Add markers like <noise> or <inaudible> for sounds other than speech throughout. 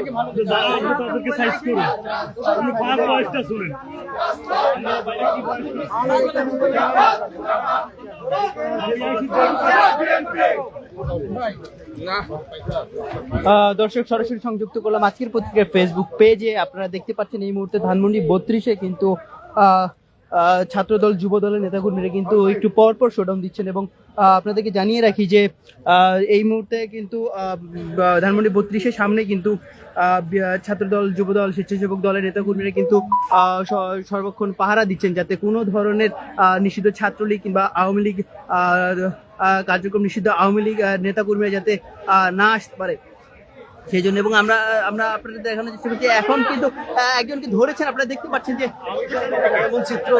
তাদেরকে সাইজ করুন আপনি পাঁচ বয়সটা শুনেন আহ, দর্শক, সরাসরি সংযুক্ত করলাম আজকের পত্রিকার ফেসবুক পেজে আপনারা দেখতে পাচ্ছেন এই মুহূর্তে ধানমন্ডি বত্রিশে কিন্তু ছাত্রদল যুব দলের নেতাকর্মীরা কিন্তু একটু পর পর শোডাউন দিচ্ছেন এবং আপনাদেরকে জানিয়ে রাখি যে এই মুহূর্তে কিন্তু ধানমন্ডি বত্রিশের সামনে কিন্তু ছাত্রদল, যুবদল, স্বেচ্ছাসেবক দলের নেতাকর্মীরা কিন্তু সর্বক্ষণ পাহারা দিচ্ছেন যাতে কোনো ধরনের নিষিদ্ধ ছাত্রলীগ কিংবা আওয়ামী লীগ কার্যক্রম নিষিদ্ধ আওয়ামী লীগ নেতাকর্মীরা যাতে না আসতে পারে। সেই জন্য এবং আমরা আমরা আপনাদের দেখানোর চেষ্টা করছি। এখন কিন্তু একজনকে ধরেছেন আপনারা দেখতে পাচ্ছেন যে এমন চিত্র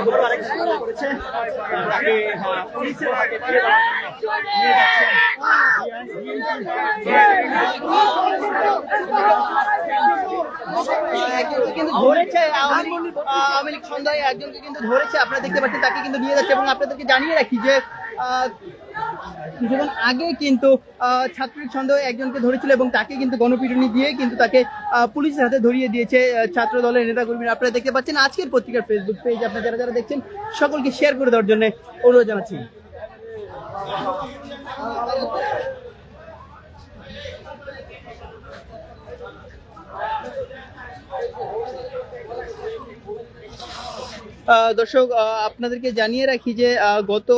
কিন্তু ধরেছে আওয়ামী লীগ সন্দেহে একজনকে কিন্তু ধরেছে। আপনারা দেখতে পাচ্ছেন তাকে কিন্তু নিয়ে যাচ্ছে এবং আপনাদেরকে জানিয়ে রাখি যে আহ, আগে কিন্তু ছাত্রলীগ সন্দেহে একজনকে ধরেছিল এবং তাকে কিন্তু গণপিটুনি দিয়ে কিন্তু তাকে পুলিশের হাতে ধরিয়ে দিয়েছে ছাত্র দলের নেতাকর্মীরা। আপনারা দেখতে পাচ্ছেন আজকের পত্রিকার ফেসবুক পেজ আপনারা যারা যারা দেখছেন, সকলকে শেয়ার করে দেওয়ার জন্য অনুরোধ জানাচ্ছি। দর্শক আপনাদেরকে জানিয়ে রাখি যে গত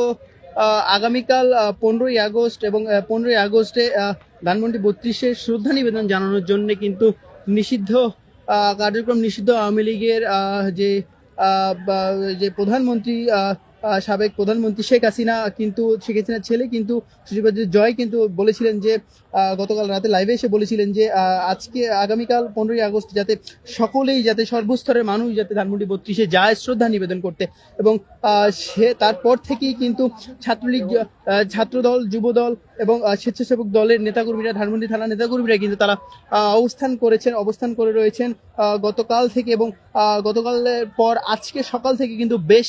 আগামীকাল পনেরোই আগস্ট এবং পনেরোই আগস্টে ধানমন্ডি বত্রিশে শ্রদ্ধা নিবেদন জানানোর জন্য কিন্তু নিষিদ্ধ কার্যক্রম নিষিদ্ধ আওয়ামী লীগের যে যে প্রধানমন্ত্রী সাবেক প্রধানমন্ত্রী শেখ হাসিনা কিন্তু, শেখ হাসিনার ছেলে কিন্তু সুশীলবাদী জয় কিন্তু বলেছিলেন যে গতকাল রাতে লাইভে এসে বলেছিলেন যে আজকে আগামীকাল পনেরোই আগস্ট যাতে সকলেই যাতে সর্বস্তরের মানুষ যাতে ধানমন্ডি বত্রিশে যায়, শ্রদ্ধা নিবেদন করতে। এবং সে তারপর থেকেই কিন্তু ছাত্রলীগ ছাত্রদল, যুবদল এবং স্বেচ্ছাসেবক দলের নেতাকর্মীরা, ধানমন্ডি থানা নেতাকর্মীরা কিন্তু তারা অবস্থান করেছেন, অবস্থান করে রয়েছেন গতকাল থেকে এবং গতকালের পর আজকে সকাল থেকে কিন্তু বেশ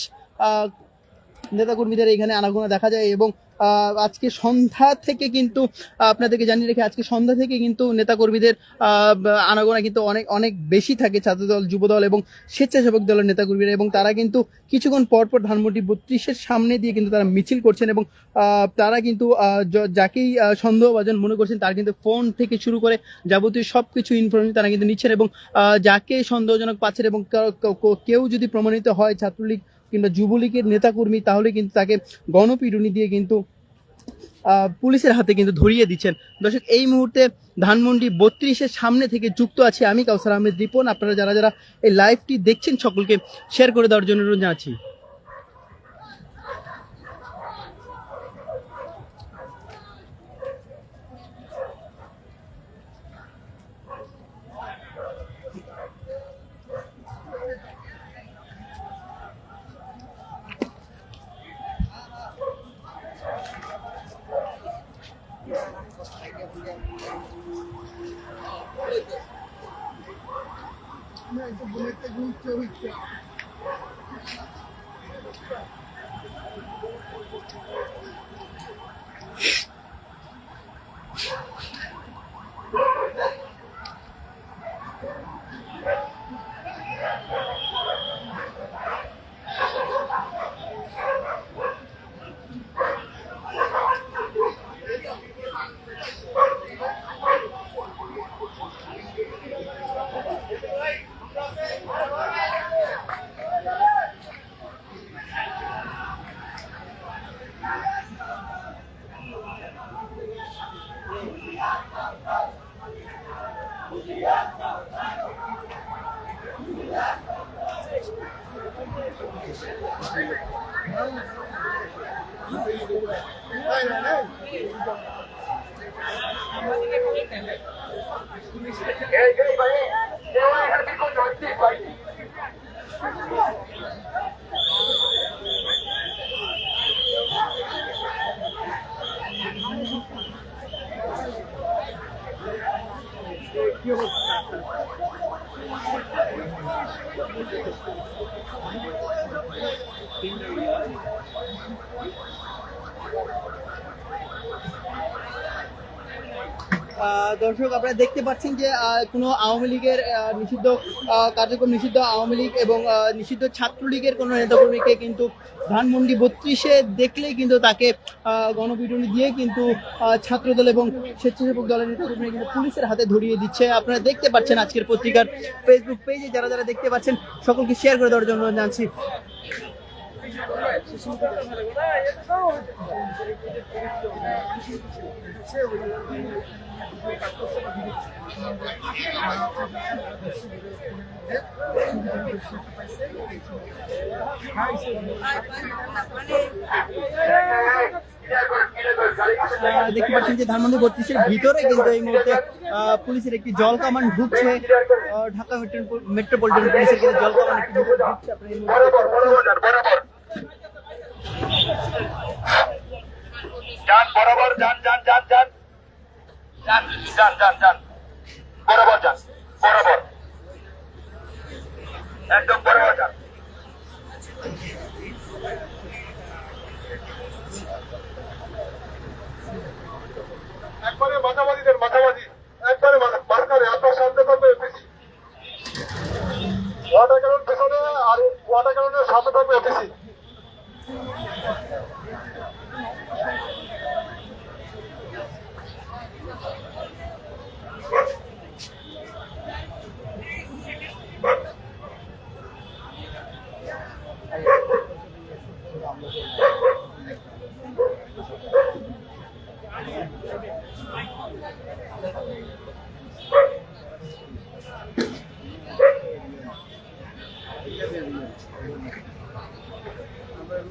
নেতাকর্মীদের এখানে আনাগোনা দেখা যায় এবং আজকে সন্ধ্যা থেকে কিন্তু আপনাদেরকে জানিয়ে রেখে আজকে সন্ধ্যা থেকে কিন্তু নেতাকর্মীদের আনাগোনা কিন্তু অনেক অনেক বেশি থাকে ছাত্রদল, যুবদল এবং স্বেচ্ছাসেবক দলের নেতাকর্মীরা এবং তারা কিন্তু কিছুক্ষণ পর পর ধানমন্ডি বত্রিশের সামনে দিয়ে কিন্তু তারা মিছিল করছেন এবং তারা কিন্তু যাকেই সন্দেহভাজন মনে করছেন তার কিন্তু ফোন থেকে শুরু করে যাবতীয় সব কিছু ইনফরমেশন তারা কিন্তু নিচ্ছেন এবং যাকে সন্দেহজনক পাচ্ছেন এবং কেউ যদি প্রমাণিত হয় ছাত্রলীগ কিংবা যুবলীগের নেতাকর্মী তাহলে কিন্তু তাকে গণপিটুনি দিয়ে কিন্তু পুলিশের হাতে কিন্তু ধরিয়ে দিচ্ছেন। দর্শক, এই মুহূর্তে ধানমন্ডি বত্রিশের সামনে থেকে যুক্ত আছে আমি, কাউসার আহমেদ রিপন। আপনারা যারা যারা এই লাইভটি দেখছেন সকলকে শেয়ার করে দেওয়ার জন্য জানাচ্ছি। কি দর্শক আপনারা দেখতে পাচ্ছেন যে কোনো আওয়ামী লীগের নিষিদ্ধ কার্যক্রম নিষিদ্ধ আওয়ামী লীগ এবং নিষিদ্ধ ছাত্রলীগের কোনো নেতাকর্মীকে কিন্তু ধানমন্ডি বত্রিশে দেখলেই কিন্তু তাকে গণপিটুনি দিয়ে কিন্তু ছাত্রদল এবং স্বেচ্ছাসেবক দলের নেতাকর্মী কিন্তু পুলিশের হাতে ধরিয়ে দিচ্ছে। আপনারা দেখতে পাচ্ছেন আজকের পত্রিকার ফেসবুক পেজে যারা যারা দেখতে পাচ্ছেন সকলকে শেয়ার করে দেওয়ার জন্য জানছি। আহ, দেখতে পাচ্ছেন যে ধানমন্ডি বত্রিশের ভিতরে কিন্তু এই মুহূর্তে পুলিশের একটি জল কামান ঢুকছে ঢাকা মেট্রো- মেট্রোপলিটন পুলিশের কিন্তু জল কামান একটি ঢুকছে। বরাবর, যান যান যান যান। যান যান যান বরাবর যান বরাবর একদম বরাবর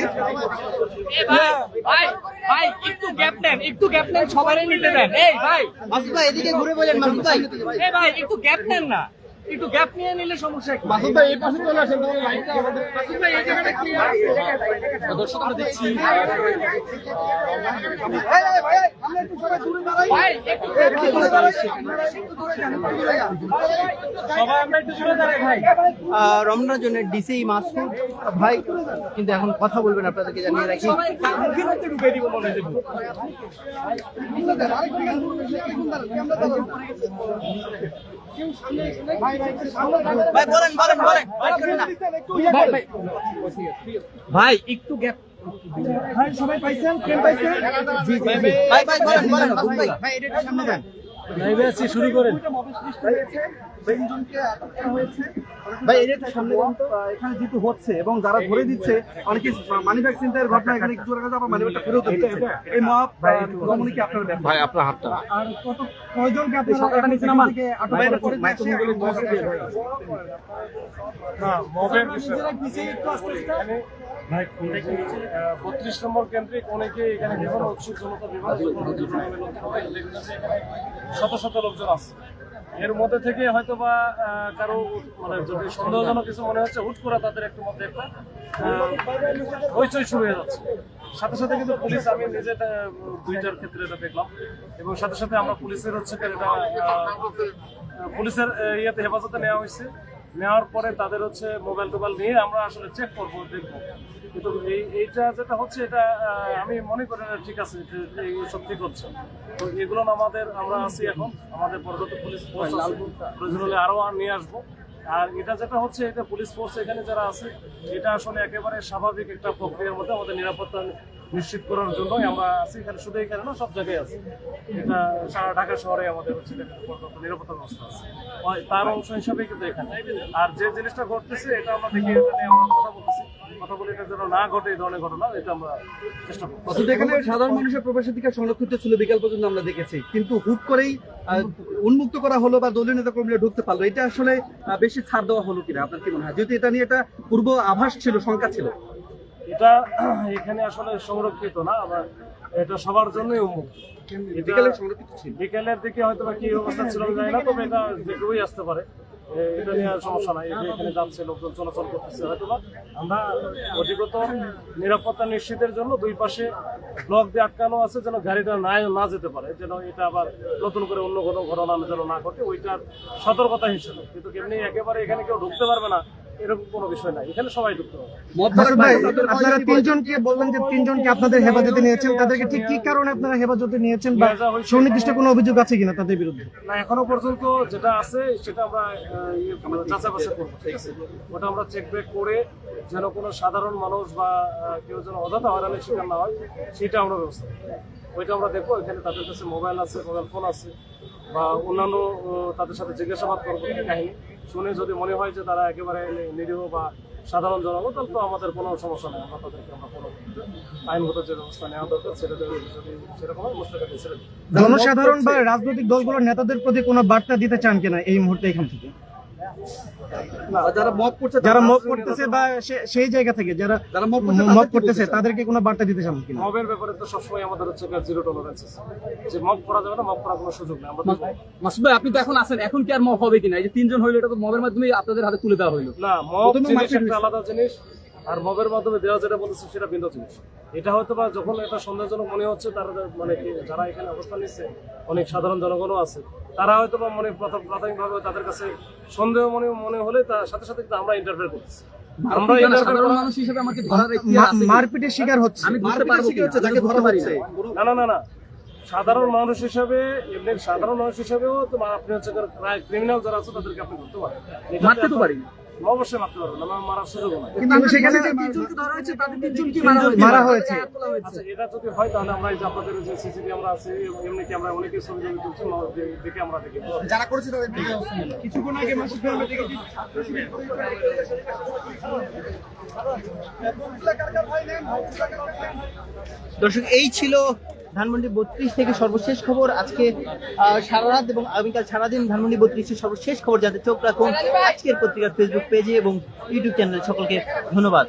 এ ভাই ভাই ভাই একটু গ্যাপ নেন একটু গ্যাপ নেন সবারই নিতে দেন। এই ভাই। মাসুদ ভাই এদিকে ঘুরে বলেন মাসুদ ভাই। ভাই একটু গ্যাপ নেন না। একটু গ্যাপ নিয়ে নিলে সমস্যা কি? মাসুদ ভাই এই পাশে চলে আসেন মাসুদ ভাই এই জায়গাটা ক্লিয়ার দর্শক আমরা দেখছি। ভাই একটু gap নিয়ে সবাই আমরা একটু দূরে দাঁড়াই ভাই। রমনার জন্য ডিসি মাসুদ। ভাই কিন্তু এখন কথা বলবেন আপনাদেরকে জানিয়ে রাখি। মুখের মধ্যে ঢুকে দিব মনে হয়। ভাই একটু গ্যাপ ভাই সবাই পাইছেন কেন পাইছেন জি ভাই ভাই বলেন বলেন ভাই এটা সামনে যান শুরু করেন ভাই এটা একটু সামনে এখানে যেহেতু হচ্ছে এবং যারা ধরে দিচ্ছে অনেকে মানি ব্যাগ চিন্তার ঘটনা এখানে কিছু রাখা আবার মানি ব্যাগটা ফেরত দিচ্ছে। এই মহাব দমনে কি আপনার ভাই আপনার হাতটা। আর কত কয়জনকে আপনারা সকালটা নিচে নামান। থেকে আটক করে নিজেরা পিছিয়ে একটু আস্তে আস্তে ভাই বত্রিশ নম্বর কেন্দ্রিক অনেকে এখানে বিভিন্ন উৎসুক জনতা বিভিন্ন শত শত লোকজন আছে এর মধ্যে থেকে হয়তো বা কারও মানে যদি সন্দেহজনক কিছু মনে হচ্ছে, হুট করে তাদের একটু মধ্যে একটা হইচই শুরু হয়ে যাচ্ছে। সাথে সাথে কিন্তু পুলিশ, আমি নিজে দুইটার ক্ষেত্রে এটা দেখলাম। এবং সাথে সাথে আমরা পুলিশের হচ্ছে এটা পুলিশের ইয়েতে হেফাজতে নেওয়া হয়েছে। নেওয়ার পরে তাদের হচ্ছে মোবাইল টোবাইল নিয়ে আমরা আসলে চেক করব, দেখব। কিন্তু এই এইটা যেটা হচ্ছে এটা আমি মনে করি না ঠিক আছে এইসব ঠিক হচ্ছে। তো এগুলো আমাদের আমরা আছি এখন আমাদের পরবর্তী পুলিশ ফোর্স প্রয়োজন হলে আরও আর নিয়ে আসব। আর এটা যেটা হচ্ছে এটা পুলিশ ফোর্স এখানে যারা আছে এটা আসলে একেবারে স্বাভাবিক একটা প্রক্রিয়ার মধ্যে আমাদের নিরাপত্তা নিশ্চিত করার জন্যই আমরা আছি। এখানে শুধু এখানে না সব জায়গায় আছি। এটা সারা ঢাকা শহরে আমাদের হচ্ছে পর্যাপ্ত নিরাপত্তা ব্যবস্থা আছে। তার অংশ হিসাবে কিন্তু এখানে। আর যে জিনিসটা ঘটতেছে এটা আমরা দেখি এটা নিয়ে আমরা কথা বলতেছি। কথা বলে এটা যেন না ঘটে এই ধরনের ঘটনা এটা আমরা চেষ্টা করব। এখানে সাধারণ মানুষের প্রবেশের দিকে সংরক্ষিত ছিল বিকাল পর্যন্ত আমরা দেখেছি। কিন্তু হুট করেই উন্মুক্ত করা হলো বা দলীয় নেতা কর্মীরা ঢুকতে পারল এটা আসলে বেশি ছাড় দেওয়া হলো কিনা? আপনার কি মনে হয়? যেহেতু এটা নিয়ে একটা পূর্ব আভাস ছিল শঙ্কা ছিল। এটা <clears throat> এখানে আসলে সংরক্ষিত না আবার এটা সবার জন্যই উন্মুক্ত। সংরক্ষিত ছিল। বিকেলের দিকে হয়তো বা কি অবস্থা ছিল জানি না তবে এটা যে কেউই আসতে পারে। এটা নিয়ে সমস্যা নাই এখানে যাচ্ছে, লোকজন চলাচল করতেছে হয়তো আমরা অধিকতর নিরাপত্তা নিশ্চিতের জন্য দুই পাশে ব্লক দিয়ে আটকানো আছে, যেন গাড়িটা না না যেতে পারে। যেন এটা আবার নতুন করে অন্য কোনো ঘটনা যেন না ঘটে, ওইটার সতর্কতা হিসেবে কিন্তু এমনি একেবারে এখানে কেউ ঢুকতে পারবে না এরকম কোনো বিষয় নাই। এখানে সবাই ঢুকতে আপনারা তিনজনকে বললেন যে তিনজনকে আপনাদের হেফাজতে নিয়েছেন? তাদেরকে ঠিক কি কারণে আপনারা হেফাজতে নিয়েছেন বা সুনির্দিষ্ট কোনো? অভিযোগ আছে কিনা তাদের বিরুদ্ধে? না এখনও পর্যন্ত যেটা আছে সেটা আমরা ইয়ে করব, যাচাই বাছাই করব ঠিক আছে? ওটা আমরা চেক ব্যাক করে যেন কোনো সাধারণ মানুষ বা কেউ যেন অযথা হয়রানির শিকার না হয় সেটা আমরা ব্যবস্থা ওইটা আমরা দেখব এখানে তাদের কাছে মোবাইল আছে মোবাইল ফোন আছে বা অন্যান্য তাদের সাথে জিজ্ঞাসাবাদ করব কাহিনী। শুনে যদি মনে হয় যে তারা একেবারে নিরীহ বা সাধারণ জনগণ, তাহলে তো আমাদের কোনো সমস্যা নেই। আমরা তাদেরকে আমরা কোনো আইনগত যে ব্যবস্থা নেওয়া দরকার সেটা যদি সেরকম হয় মুস্তাকাকে ছেড়ে জনসাধারণ বা রাজনৈতিক দলগুলোর নেতাদের প্রতি কোনো বার্তা দিতে চান কিনা এই মুহূর্তে এখান থেকে? যারা মত করছে যারা মত করতেছে বা সেই জায়গা থেকে যারা যারা মত করছে মত তাদের কি করতেছে তাদেরকে কোনো বার্তা দিতে চান কিনা? মবের ব্যাপারে তো সবসময় আমাদের হচ্ছে জিরো টলারেন্স আছে। যে মব করা যাবে না মব করার কোনো সুযোগ নেই। মাসুদ ভাই আপনি তো এখন আছেন এখন কি আর মব হবে কিনা? এই যে তিনজন হইল এটা তো মবের মাধ্যমে আপনাদের হাতে তুলে দেওয়া হইল। না মব আলাদা জিনিস। আর মবের মাধ্যমে দেওয়া যেটা বলেছে সেটা ভিন্ন জিনিস। এটা হয়তো বা যখন এটা সন্দেহজনক মনে হচ্ছে তারা মানে যারা এখানে অবস্থান নিচ্ছে অনেক সাধারণ জনগণও আছে তারা হয়তো বা মনে প্রথম প্রাথমিকভাবে তাদের কাছে সন্দেহ মনে মনে হলে তার সাথে সাথে কিন্তু আমরা ইন্টারফেয়ার করতেছি। আমরা সাধারণ মানুষ হিসেবে আমাকে ধরার ইতিহাস মা- আছে কি? মারপিটের শিকার হচ্ছে। আমি বুঝতে পারব হচ্ছে, যাকে ধরা হচ্ছে। না না না না। সাধারণ মানুষ হিসাবে এমনি সাধারণ মানুষ হিসাবেও তো আপনি হচ্ছে ক্রিমিনাল যারা আছে তাদেরকে আপনি ধরতে পারেন। এটা মারতে তো পারি। অবশ্যই মারতে পারবেন আমার মারার সুযোগ নাই। কিন্তু সেখানে ধরা হয়েছে তাদের তিনজনকে মারা হয়েছে? আচ্ছা এটা যদি হয় তাহলে আমরা এই যে আপনাদের যে সিসিটিভি আমরা আছে এমনি কি আমরা অনেকে ছবি জমি তুলছি দেখে আমরা দেখি। যারা করেছে তাদের কিছুক্ষণ আগে দেখেছি দর্শক এই ছিল ধানমন্ডি বত্রিশ থেকে সর্বশেষ খবর। আজকে সারা রাত এবং আগামীকাল সারাদিন ধানমন্ডি বত্রিশের সর্বশেষ খবর জানতে চোখ রাখুন আজকের পত্রিকার ফেসবুক পেজে এবং ইউটিউব চ্যানেলে সকলকে ধন্যবাদ।